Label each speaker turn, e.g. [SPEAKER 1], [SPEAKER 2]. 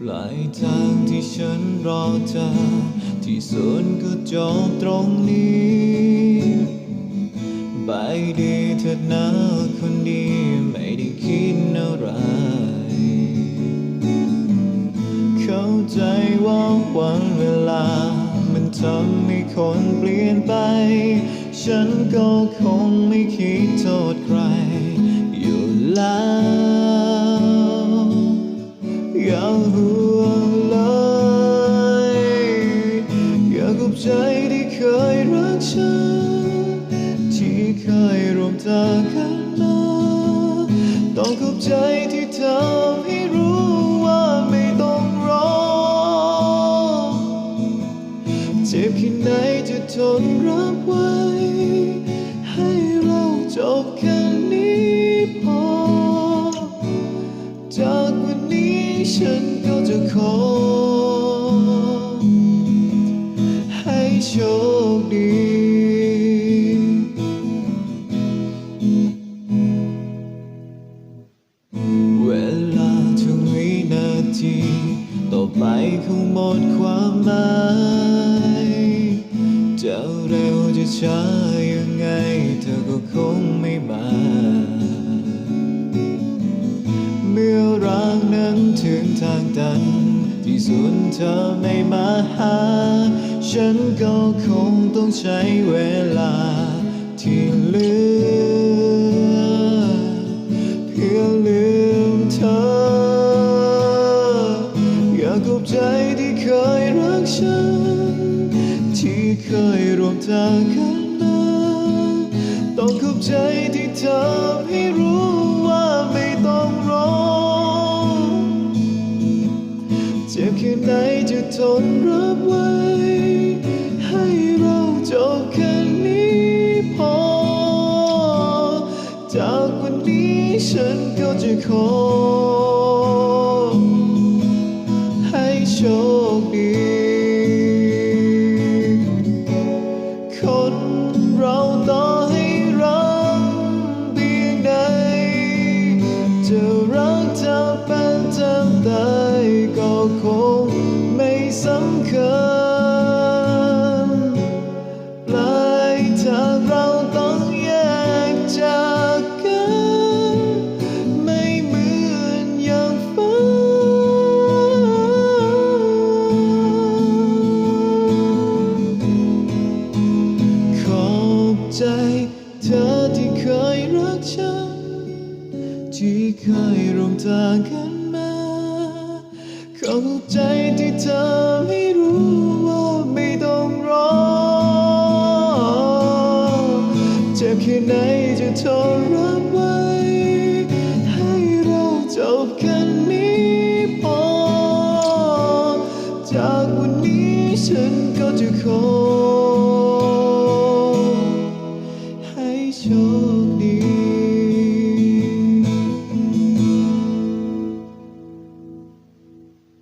[SPEAKER 1] ปลายทางที่ฉันรอเธอ ที่สวนก็จบตรงนี้ไปดีเถิดนะคนดีไม่ได้คิดอะไร เข้าใจว่าวันเวลา มันทำให้คนเปลี่ยนไป ฉันก็คงไม่คิดโทษใคร ยร่วมทางกันมาต้องขอบใจที่ทำให้รู้ว่าไม่ต้องรอ เจ็บแค่ไหนจะทนรับไว้ ให้เราจบแค่นี้พอ จากวันนี้ฉันก็จะขอ ให้โชคดี ทีต่อไปคงหมดความหมายจะเร็วจะช้ายังไง เธอก็คงไม่มา เมื่อรักนั้นถึงทางตัน ที่สุดเธอไม่มาหา ฉันก็คงต้องใช้เวลาที่เหลือากขอบใจที่เคยรักฉัน ที่เคยร่วมทางกันมาต้องขอบใจที่ทำให้รู้ว่าไม่ต้องรอเจ็บแค่ไหนจะทนรับไว้ ให้เราจบแค่นี้พอ จากวันนี้ฉันก็จะขอ ใจ เธอที่เคยรักฉัน ที่เคยร่วมทางกันมาขอบใจที่เธอให้รู้ว่าไม่ต้องรอเจ็บแค่ไหนจะทนรับไว้ ให้เราจบแค่นี้พอ จากวันนี้ฉันก็จะขอ